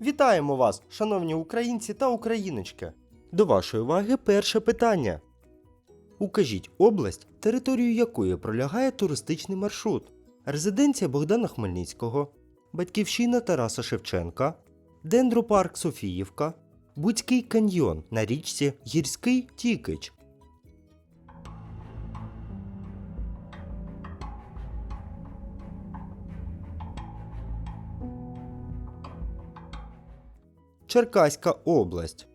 Вітаємо вас, шановні українці та україночки. До вашої уваги перше питання. Укажіть область, територію якої пролягає туристичний маршрут. Резиденція Богдана Хмельницького, Батьківщина Тараса Шевченка, Дендропарк Софіївка, Буцький каньйон на річці Гірський Тікич. Черкаська область.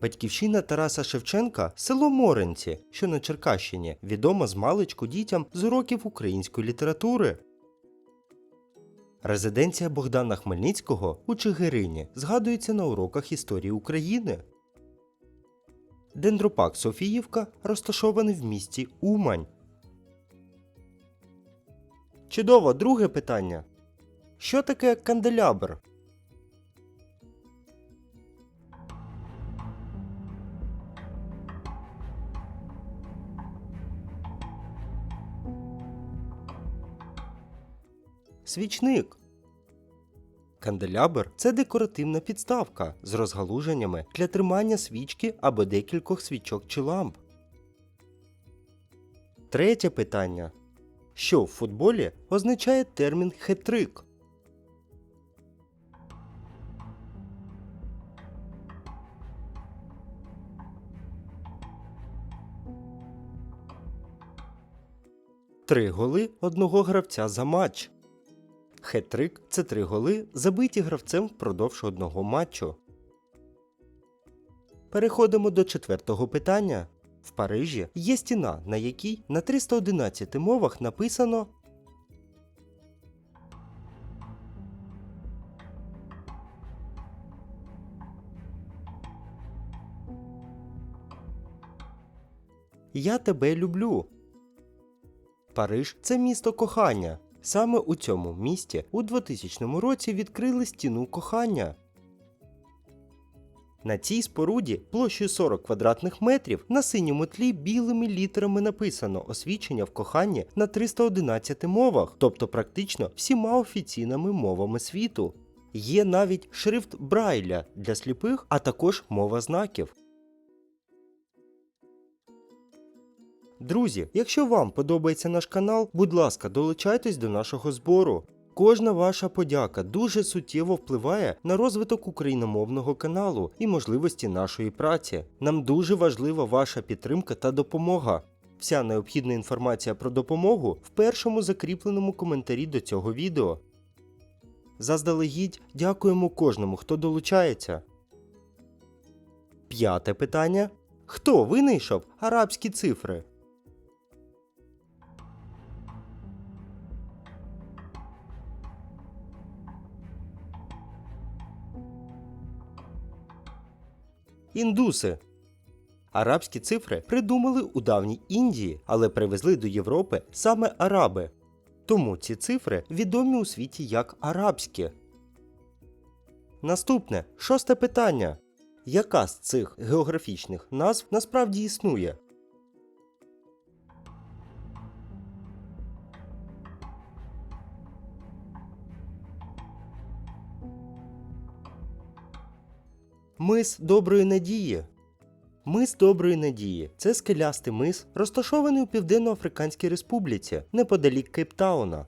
Батьківщина Тараса Шевченка село Моренці, що на Черкащині, відома з маличку дітям з уроків української літератури. Резиденція Богдана Хмельницького у Чигирині згадується на уроках історії України. Дендропак Софіївка розташований в місті Умань. Чудово, друге питання. Що таке канделябр? Свічник. Канделябр це декоративна підставка з розгалуженнями для тримання свічки або декількох свічок чи ламп. Третє питання. Що в футболі означає термін хетрик? Три голи одного гравця за матч. Хет-трик – це три голи, забиті гравцем впродовж одного матчу. Переходимо до четвертого питання. В Парижі є стіна, на якій на 311 мовах написано Я тебе люблю. Париж це місто кохання. Саме у цьому місті у 2000 році відкрили стіну кохання. На цій споруді площею 40 квадратних метрів на синьому тлі білими літерами написано освічення в коханні на 311 мовах, тобто практично всіма офіційними мовами світу. Є навіть шрифт Брайля для сліпих, а також мова знаків. Друзі, якщо вам подобається наш канал, будь ласка, долучайтесь до нашого збору. Кожна ваша подяка дуже суттєво впливає на розвиток україномовного каналу і можливості нашої праці. Нам дуже важлива ваша підтримка та допомога. Вся необхідна інформація про допомогу в першому закріпленому коментарі до цього відео. Заздалегідь дякуємо кожному, хто долучається. П'яте питання. Хто винайшов арабські цифри? Індуси. Арабські цифри придумали у давній Індії, але привезли до Європи саме араби. Тому ці цифри відомі у світі як арабські. Наступне шосте питання. Яка з цих географічних назв насправді існує? Мис Доброї Надії. Мис Доброї Надії це скелястий мис, розташований у Південно-Африканській Республіці, неподалік Кейптауна.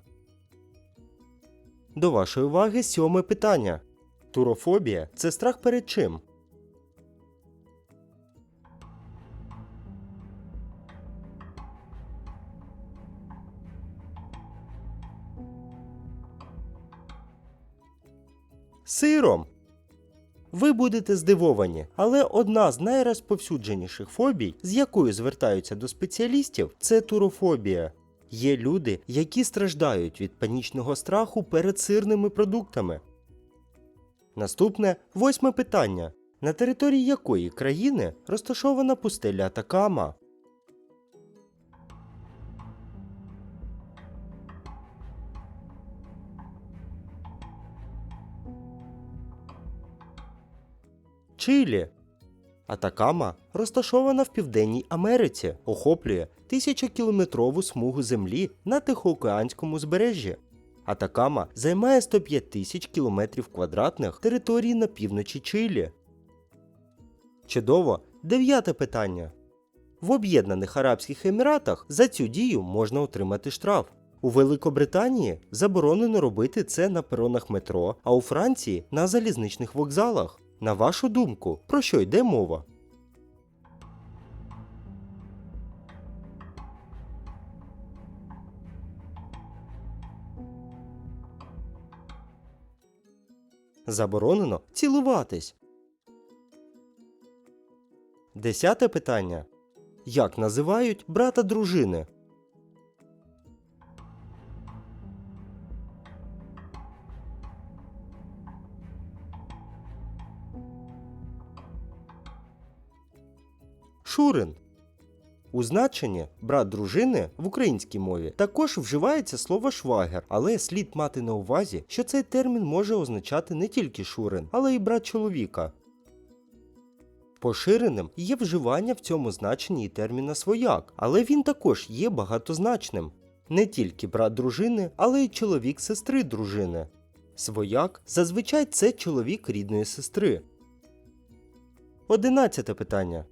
До вашої уваги сьоме питання. Турофобія це страх перед чим? Сиром. Ви будете здивовані, але одна з найрозповсюдженіших фобій, з якою звертаються до спеціалістів, це турофобія. Є люди, які страждають від панічного страху перед сирними продуктами. Наступне восьме питання: на території якої країни розташована пустеля Атакама? Чилі. Атакама розташована в Південній Америці, охоплює тисячокілометрову смугу землі на Тихоокеанському узбережжі. Атакама займає 105 тисяч кілометрів квадратних території на півночі Чилі. Чудово. Дев'яте питання. В Об'єднаних Арабських Еміратах за цю дію можна отримати штраф. У Великобританії заборонено робити це на перонах метро, а у Франції на залізничних вокзалах. На вашу думку, про що йде мова? Заборонено цілуватись. Десяте питання. Як називають брата дружини? Шурин. У значенні брат дружини в українській мові також вживається слово швагер, але слід мати на увазі, що цей термін може означати не тільки шурин, але й брат чоловіка. Поширеним є вживання в цьому значенні і терміна свояк, але він також є багатозначним. Не тільки брат дружини, але й чоловік сестри дружини. Свояк зазвичай це чоловік рідної сестри. Одинадцяте питання.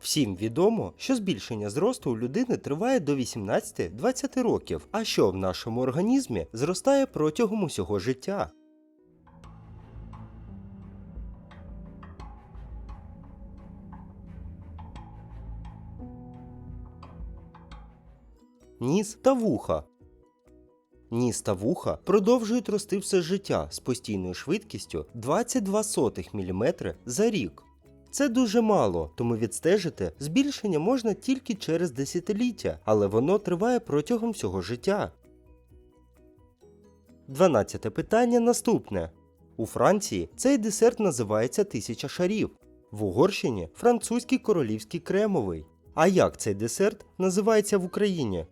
Всім відомо, що збільшення зросту у людини триває до 18-20 років, а що в нашому організмі зростає протягом усього життя. Ніс та вуха. Ніс та вуха продовжують рости все життя з постійною швидкістю 22 мм за рік. Це дуже мало, тому відстежити збільшення можна тільки через десятиліття, але воно триває протягом всього життя. Дванадцяте питання наступне. У Франції цей десерт називається тисяча шарів. В Угорщині французький королівський кремовий. А як цей десерт називається в Україні?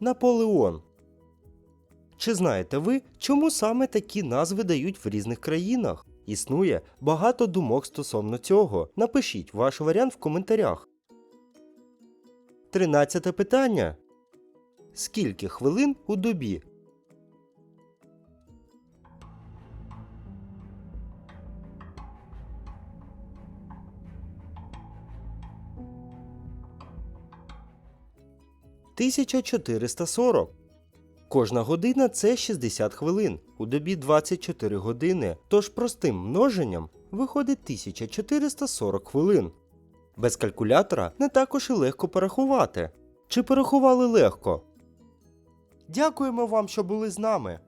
Наполеон. Чи знаєте ви, чому саме такі назви дають в різних країнах? Існує багато думок стосовно цього. Напишіть ваш варіант в коментарях. Тринадцяте питання. Скільки хвилин у добі? Тисяча чотириста сорок. Кожна година це 60 хвилин, у добі 24 години, тож простим множенням виходить 1440 хвилин. Без калькулятора не також і легко порахувати. Чи порахували легко? Дякуємо вам, що були з нами.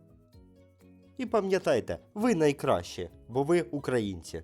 І пам'ятайте, ви найкращі, бо ви українці.